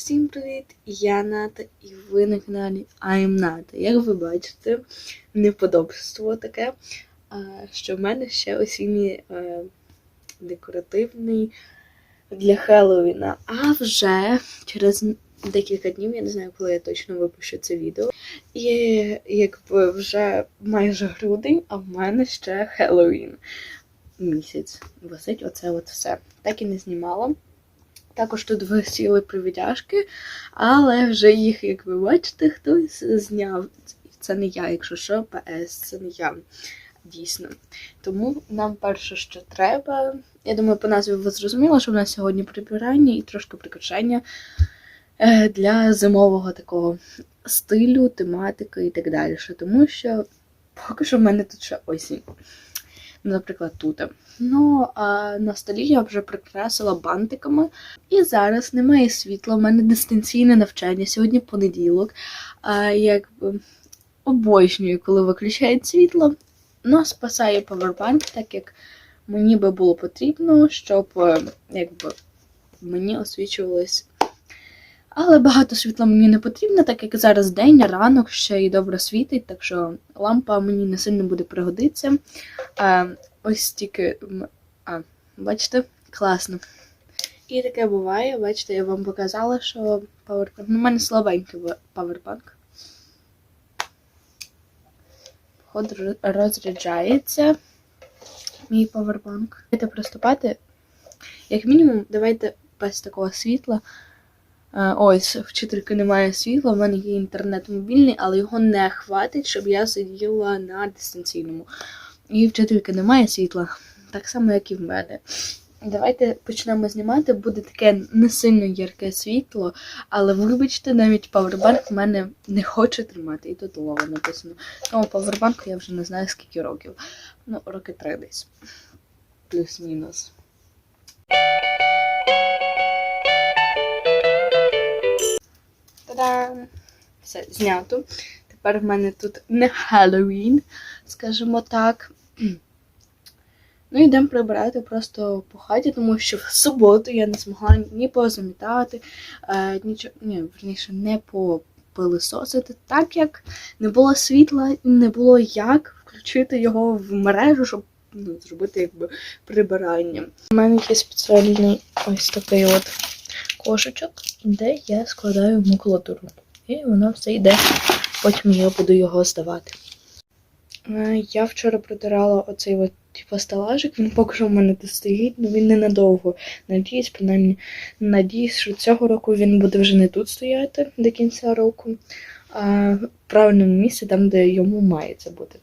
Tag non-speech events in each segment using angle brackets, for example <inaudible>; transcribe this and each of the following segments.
Всім привіт! Я Ната і ви на каналі I'm Ната. Як ви бачите, неподобство таке, що в мене ще осінній е, декоративний для Хеллоуіна. А вже через декілька днів, я не знаю, коли я точно випущу це відео. І якби вже майже грудень, а в мене ще Хеллоуін місяць. Висить оце от все. Так і не знімала. Також тут висіли привідяшки, але вже їх, як ви бачите, хтось зняв. Це не я, якщо що, ПС, це не я. Дійсно. Тому нам перше, що треба. Я думаю, по назві ви зрозуміли, що в нас сьогодні прибирання і трошки прикрашання е, для зимового такого стилю, тематики і так далі. Тому що поки що в мене тут ще осінь. Наприклад, тут. Ну, а на столі я вже прикрасила бантиками. І зараз немає світла, в мене дистанційне навчання. Сьогодні понеділок. А якби обожнюю, коли виключають світло. Ну, спасає павербанк, так як мені би було потрібно, щоб е, якби мені освічувалось. Але багато світла мені не потрібно, так як зараз день, ранок ще й добре світить, так що лампа мені не сильно буде пригодитися. А, ось тільки. А, бачите, класно. І таке буває, бачите, я вам показала, що павербанк. Ну, у мене слабенький павербанк. Походу розряджається мій павербанк. Давайте приступати. Як мінімум, давайте без такого світла. Е, Ось, вчительки немає світла, в мене є інтернет мобільний, але його не хватить, щоб я сиділа на дистанційному. І вчительки немає світла, так само, як і в мене. Давайте почнемо знімати. Буде таке не сильно ярке світло, але вибачте, навіть павербанк в мене не хоче тримати. І тут лова написано. Тому павербанку я вже не знаю скільки років. Ну, роки три десь. Плюс-мінус. Та-дам! Все, знято. Тепер в мене тут не Хеллоуін, скажімо так. Ну, йдемо прибирати просто по хаті, тому що в суботу я не змогла ні позамітати, е, нічого, ні, верніше, не попилисосити, так як не було світла і не було як включити його в мережу, щоб ну, зробити якби прибирання. У мене є спеціальний ось такий от кошечок, де я складаю макулатуру. І воно все йде, потім я буду його здавати. Е, Я вчора протирала оцей от типу стелажик, він поки що в мене тут стоїть, але він ненадовго. Надіюсь, принаймні, надіюсь, що цього року він буде вже не тут стояти до кінця року, а в правильному місці, там, де йому має це бути.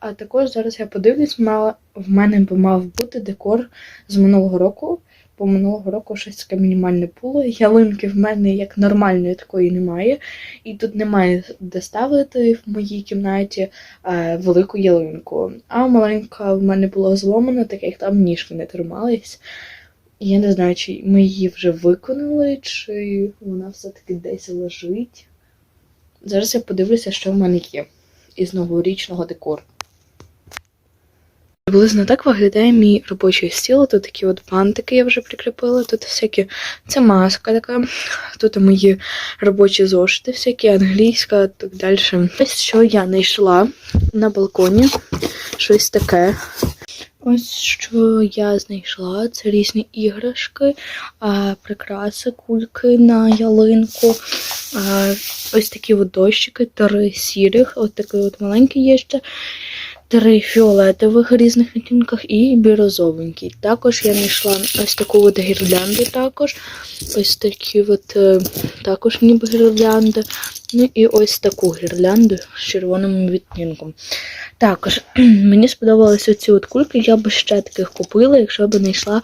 А також зараз я подивлюсь, в мене би мав бути декор з минулого року. Бо минулого року щось таке мінімальне було. Ялинки в мене як нормальної такої немає. І тут немає де ставити в моїй кімнаті е, велику ялинку. А маленька в мене була зломана, так як там ніжки не тримались. І я не знаю, чи ми її вже виконали, чи вона все-таки десь лежить. Зараз я подивлюся, що в мене є із новорічного декору. Приблизно так виглядає мій робочий стіл. Тут такі от бантики я вже прикріпила. Тут всякі це маска така. Тут мої робочі зошити, всякі англійська, так далі. Ось що я знайшла на балконі. Щось таке. Ось що я знайшла. Це різні іграшки, прикраси, кульки на ялинку. Ось такі от дощики, три сірих, от такий от маленький є ще три фіолетових різних відтінках і бірозовенький. Також я знайшла ось таку от гірлянду також. Ось такі от е, також ніби гірлянди. Ну і ось таку гірлянду з червоним відтінком. Також мені сподобалися ці от кульки, я б ще таких купила, якщо б знайшла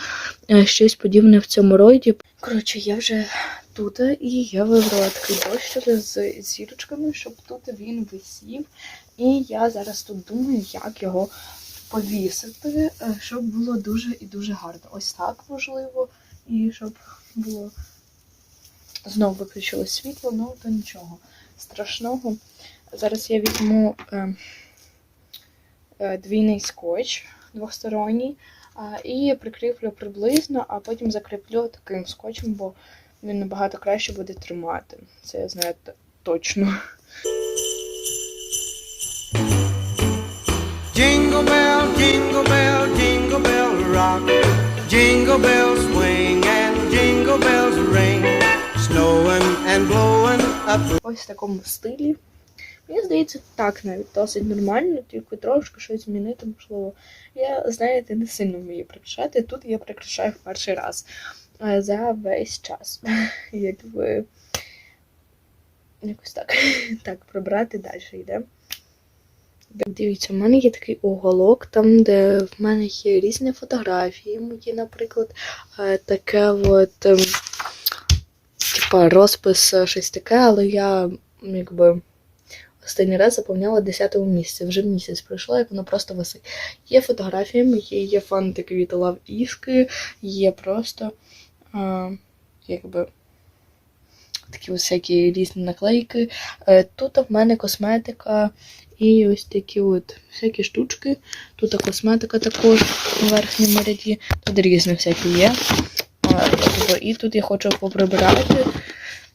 е, щось подібне в цьому роді. Коротше, я вже тут і я вибрала такий дощик з зірочками, щоб тут він висів. І я зараз тут думаю, як його повісити, е, щоб було дуже і дуже гарно. Ось так можливо. І щоб було знову виключилось світло, ну то нічого страшного. Зараз я візьму е, е, двійний скотч двосторонній а, і прикріплю приблизно, а потім закріплю таким скотчем, бо він набагато краще буде тримати. Це я знаю точно. Jingle bell, jingle bell, jingle bell rock. Jingle bells swing and jingle bells ring. Snowing and blowing up Ось в такому стилі. Мені здається, так навіть досить нормально, тільки трошки щось змінити, можливо. Я, знаєте, не сильно вмію прикрашати. Тут я прикрашаю в перший раз е, за весь час. <laughs> Якби якось так. <laughs> Так, пробрати далі йде. Дивіться, в мене є такий уголок, там, де в мене є різні фотографії мої, наприклад, е, таке от. ем, типа розпис е, щось таке, але я якби останній раз заповняла 10 місяці. Вже місяць пройшло, як воно просто висить. Є фотографії мої, є фантики від Лав Іски, є просто а, якби такі всякі різні наклейки. Е, Тут в мене косметика і ось такі от всякі штучки. Тут косметика також у верхньому ряді. Тут різні всякі є. І тут я хочу поприбирати.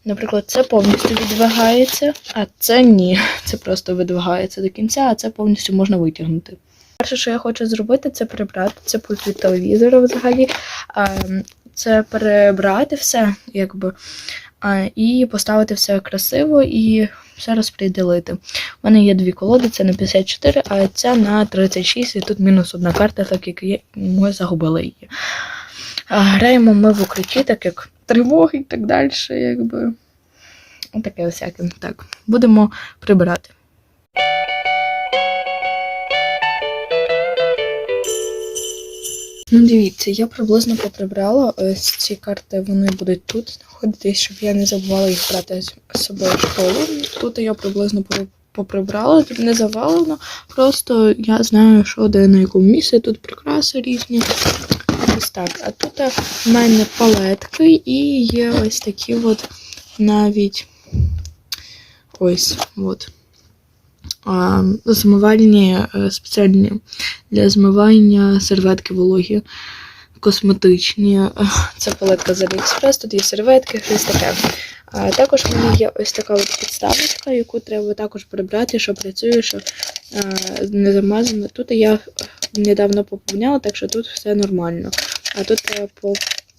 Наприклад, це повністю відвигається, а це ні. Це просто видвигається до кінця, а це повністю можна витягнути. Перше, що я хочу зробити, це прибрати це пульт від телевізора взагалі. Це перебрати все, якби, і поставити все красиво і все розподілити. У мене є дві колоди, це на 54, а ця на 36, і тут мінус одна карта, так як є, ми загубили її. А, Граємо ми в укритті, так як тривоги і так далі, якби. Таке всяке. Так, будемо прибирати. Ну, дивіться, я приблизно поприбрала. Ось ці карти вони будуть тут знаходитись, щоб я не забувала їх брати з собою в школу. Тут я приблизно поприбрала, тут не завалено. Просто я знаю, що де на якому місці, тут прикраси різні. Ось так. А тут е, в мене палетки і є ось такі от навіть ось от. Змивальні е, спеціальні для змивання серветки вологі, косметичні. Е, Це палетка з Aliexpress, тут є серветки, щось таке. А також в мене є ось така от підставочка, яку треба також прибрати, що працює, що е, не замазано. Тут я недавно поповняла, так що тут все нормально. А тут треба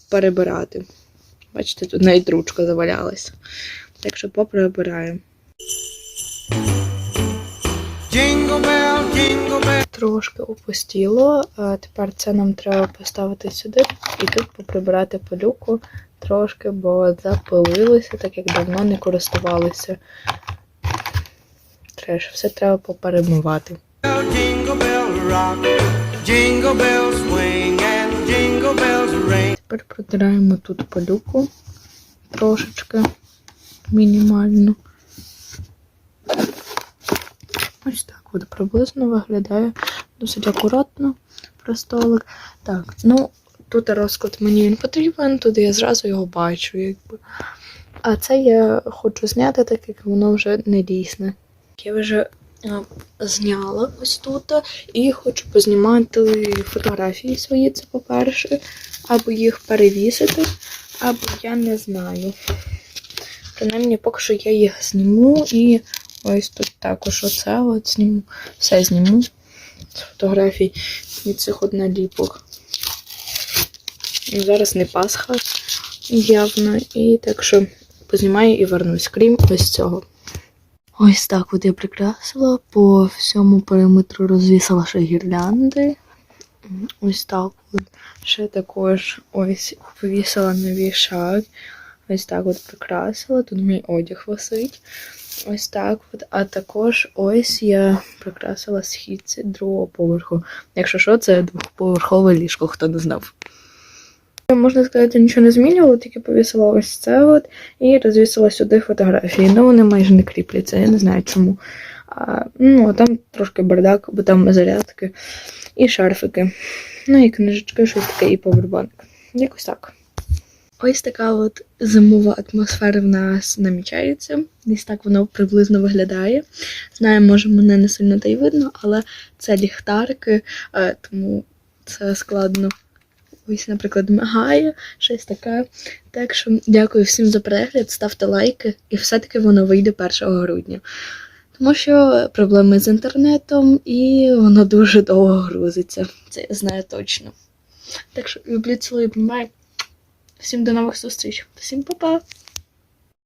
перебирати. Бачите, тут навіть ручка завалялась. Так що поприбираємо. Трошки опустіло. а Тепер це нам треба поставити сюди і тут поприбирати пилюку трошки, бо запилилося, так як давно не користувалися. Треш, все треба поперемивати. Тепер протираємо тут пилюку трошечки мінімально. Ось так от приблизно виглядає досить акуратно про столик. Так, ну тут розклад мені він потрібен, тут я зразу його бачу, якби. А це я хочу зняти, так як воно вже не дійсне. Я вже а, зняла ось тут і хочу познімати фотографії свої, це по-перше, або їх перевісити, або я не знаю. Принаймні, поки що я їх зніму і ось тут також оце от зніму. Все зніму з фотографій від цих от наліпок. Ну, Зараз не Пасха явно, і так що познімаю і вернусь, крім ось цього. Ось так от я прикрасила, по всьому периметру розвісила ще гірлянди. Ось так от. Ще також ось повісила на вішак. Ось так от прикрасила. Тут мій одяг висить. Ось так от. А також ось я прикрасила східці другого поверху. Якщо що, це двохповерхове ліжко, хто не знав. Можна сказати, нічого не змінювала, тільки повісила ось це от і розвісила сюди фотографії. Ну, вони майже не кріпляться, я не знаю чому. А, ну, а там трошки бардак, бо там зарядки і шарфики. Ну і книжечки, щось таке, і повербанк. Якось так. Ось така от зимова атмосфера в нас намічається. Десь так воно приблизно виглядає. Знаю, може, мене не сильно та й видно, але це ліхтарики, е, тому це складно ось, наприклад, мигає, щось таке. Так що дякую всім за перегляд, ставте лайки, і все-таки воно вийде 1 грудня. Тому що проблеми з інтернетом, і воно дуже довго грузиться. Це я знаю точно. Так що люблю цілую, обнімаю. Всім до нових зустріч. Всім па-па!